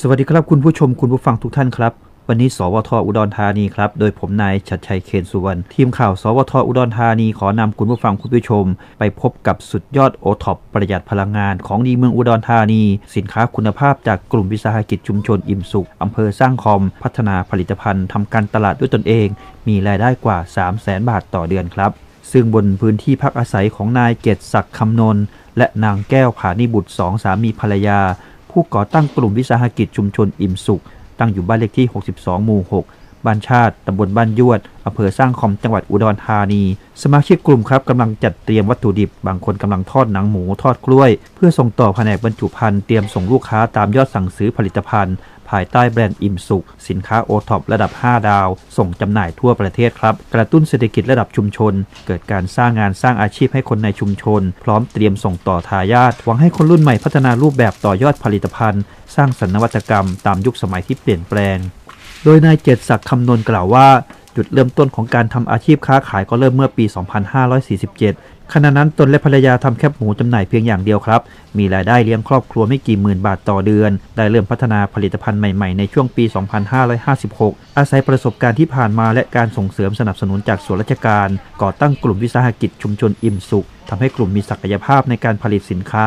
สวัสดีครับคุณผู้ชมคุณผู้ฟังทุกท่านครับ วันนี้ สวทอุดรธานีครับ โดยผมนายชัดชัยเคนสุวรรณทีมข่าว สวทอุดรธานีขอนำคุณผู้ฟังคุณผู้ชม ไปพบกับสุดยอดโอท็อปประหยัดพลังงานของดีเมืองอุดรธานี สินค้าคุณภาพจากกลุ่มวิสาหกิจชุมชนอิ่มสุขอำเภอสร้างคอม พัฒนาผลิตภัณฑ์ทำการตลาดด้วยตนเอง มีรายได้กว่า 3 0 0แสนบาทต่อเดือนครับ ซึ่งบนพื้นที่พักอาศัยของนายเกตศักดิ์คำนนและนางแก้วผานิบุตรสองสามีภรรยา ผู้ก่อตั้งกลุ่มวิสาหกิจชุมชนอิ่มสุข ตั้งอยู่บ้านเลขที่ 62 หมู่ 6 บ้านชาติ ตำบลบ้านยวด อำเภอสร้างคอม จังหวัดอุดรธานี สมาชิกกลุ่มครับกำลังจัดเตรียมวัตถุดิบ บางคนกำลังทอดหนังหมู ทอดกล้วย เพื่อส่งต่อแผนกบรรจุภัณฑ์ เตรียมส่งลูกค้าตามยอดสั่งซื้อผลิตภัณฑ์ ภายใต้แบรนด์อิ่มสุข สินค้าโอท็อประดับ 5 ดาว ส่งจำหน่ายทั่วประเทศครับ กระตุ้นเศรษฐกิจระดับชุมชน เกิดการสร้างงานสร้างอาชีพให้คนในชุมชน พร้อมเตรียมส่งต่อทายาทหวังให้คนรุ่นใหม่พัฒนารูปแบบต่อยอดผลิตภัณฑ์ สร้างสรรค์นวัตกรรม ตามยุคสมัยที่เปลี่ยนแปลง โดยนายเจตศักดิ์คำนวณกล่าวว่า จุดเริ่มต้นของการทำอาชีพค้าขายก็เริ่มเมื่อปี 2547 ขณะนั้นตนและภรรยาทำแคบหมูจำหน่ายเพียงอย่างเดียวครับ มีรายได้เลี้ยงครอบครัวไม่กี่หมื่นบาทต่อเดือน ได้เริ่มพัฒนาผลิตภัณฑ์ใหม่ๆ ในช่วงปี 2556 อาศัยประสบการณ์ที่ผ่านมาและการส่งเสริมสนับสนุนจากส่วนราชการ ก่อตั้งกลุ่มวิสาหกิจชุมชนอิ่มสุขทำให้กลุ่มมีศักยภาพในการผลิตสินค้า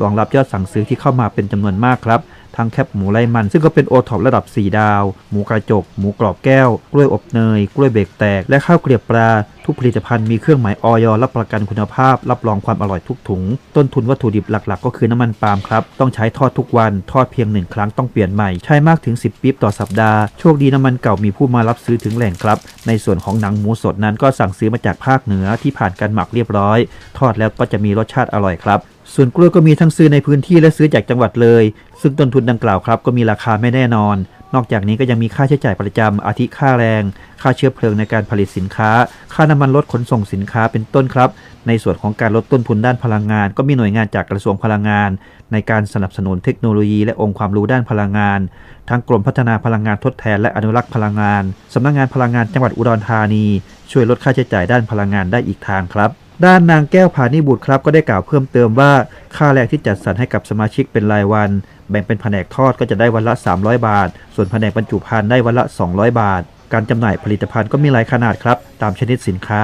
รองรับยอดสั่งซื้อที่เข้ามาเป็นจำนวนมากครับ ทั้งแคบหมูไร้มัน ซึ่งก็เป็นโอท็อประดับ 4 ดาว หมูกระจก หมูกรอบแก้ว กล้วยอบเนย กล้วยเบรกแตก และข้าวเกลียบปลา ทุกผลิตภัณฑ์มีเครื่องหมายออยรับประกันคุณภาพ รับรองความอร่อยทุกถุง ต้นทุนวัตถุดิบหลักๆ ก็คือน้ำมันปาล์มครับ ต้องใช้ทอดทุกวัน ทอดเพียงหนึ่งครั้งต้องเปลี่ยนใหม่ ใช้มากถึง 10ปี๊บต่อสัปดาห์ โชคดีน้ำมันเก่ามีผู้มารับซื้อถึงแหล่งครับ ในส่วนของหนังหมูสดนั้นก็สั่งซื้อมาจากภาคเหนือที่ผ่านการหมักเรียบร้อย ทอดแล้วก็จะมีรสชาติอร่อยครับ ส่วนกล้วยก็มีทั้งซื้อในพื้นที่และซื้อจากจังหวัดเลย ซึ่งต้นทุนดังกล่าวครับก็มีราคาไม่แน่นอน นอกจากนี้ก็ยังมีค่าใช้จ่ายประจำอาทิค่าแรง ค่าเชื้อเพลิงในการผลิตสินค้า ค่าน้ำมันรถขนส่งสินค้าเป็นต้นครับ ในส่วนของการลดต้นทุนด้านพลังงาน ก็มีหน่วยงานจากกระทรวงพลังงาน ในการสนับสนุนเทคโนโลยีและองค์ความรู้ด้านพลังงาน ทั้งกรมพัฒนาพลังงานทดแทนและอนุรักษ์พลังงานสำนักงานพลังงานจังหวัดอุดรธานี ช่วยลดค่าใช้จ่ายด้านพลังงานได้อีกทางครับ ด้านนางแก้วผานิบุตรครับก็ได้กล่าวเพิ่มเติมว่า ค่าแรงที่จัดสรรให้กับสมาชิกเป็นรายวัน แบ่งเป็นแผนกทอดก็จะได้วันละ 300 บาท ส่วนแผนกบรรจุภัณฑ์ได้วันละ 200 บาท การจำหน่ายผลิตภัณฑ์ก็มีหลายขนาดครับ ตามชนิดสินค้า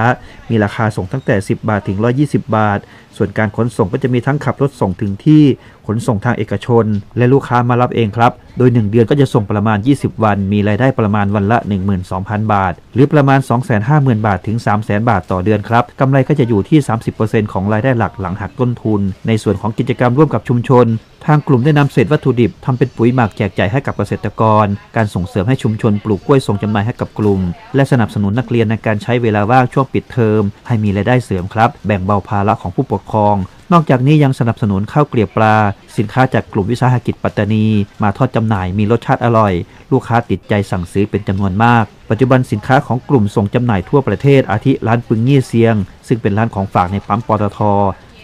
มีราคาส่งตั้งแต่ 10 บาทถึง 120 บาท ส่วนการขนส่งก็จะมีทั้งขับรถส่งถึงที่ ขนส่งทางเอกชน และลูกค้ามารับเองครับ โดย 1 เดือนก็จะส่งประมาณ 20 วัน มีรายได้ประมาณวันละ 12,000 บาท หรือประมาณ 250,000 บาทถึง 300,000 บาทต่อเดือนครับกำไรก็จะอยู่ที่ 30%ของรายได้หลักหลังหักต้นทุน ในส่วนของกิจกรรมร่วมกับชุมชน ทางกลุ่มได้นำเศษวัตถุดิบทำเป็นปุ๋ยหมักแจกจ่ายให้กับเกษตรกร การส่งเสริมให้ชุมชนปลูกกล้วยส่งจำหน่ายให้กับกลุ่ม และสนับสนุนนักเรียนในการใช้เวลาว่างช่วงปิดเทอมให้มีรายได้เสริมครับ แบ่งเบาภาระของผู้ปกครอง นอกจากนี้ยังสนับสนุนข้าวเกลียบปลา สินค้าจากกลุ่มวิสาหกิจปัตตานี มาทอดจำหน่ายมีรสชาติอร่อย ลูกค้าติดใจสั่งซื้อเป็นจำนวนมาก ปัจจุบันสินค้าของกลุ่มส่งจำหน่ายทั่วประเทศอาทิร้านปึงยี่เซียง ซึ่งเป็นร้านของฝากในปั๊มปตท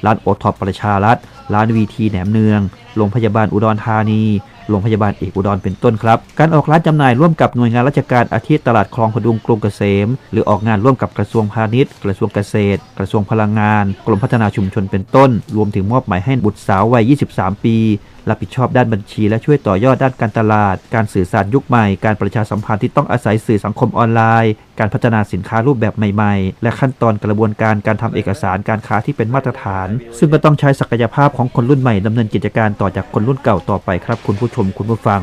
ร้านโอท็อปประชารัฐร้านวีทีแหนมเนืองโรงพยาบาลอุดรธานี โรงพยาบาลเอกอุดรเป็นต้นครับ การออกร้านจำหน่ายร่วมกับหน่วยงานราชการอาทิตลาดคลองพดุงกรุงเกษม หรือออกงานร่วมกับกระทรวงพาณิชย์ กระทรวงเกษตร กระทรวงพลังงาน กรมพัฒนาชุมชนเป็นต้น รวมถึงมอบหมายให้บุตรสาววัย 23 ปีรับผิดชอบด้านบัญชีและช่วยต่อยอดด้านการตลาด การสื่อสารยุคใหม่ การประชาสัมพันธ์ที่ต้องอาศัยสื่อสังคมออนไลน์ การพัฒนาสินค้ารูปแบบใหม่ๆ และขั้นตอนกระบวนการการทำเอกสารการค้าที่เป็นมาตรฐาน ซึ่งก็ต้องใช้ศักยภาพของคนรุ่นใหม่ดำเนินกิจการต่อจากคนรุ่นเก่าต่อไปครับคุณผู้ชมคุณผู้ฟัง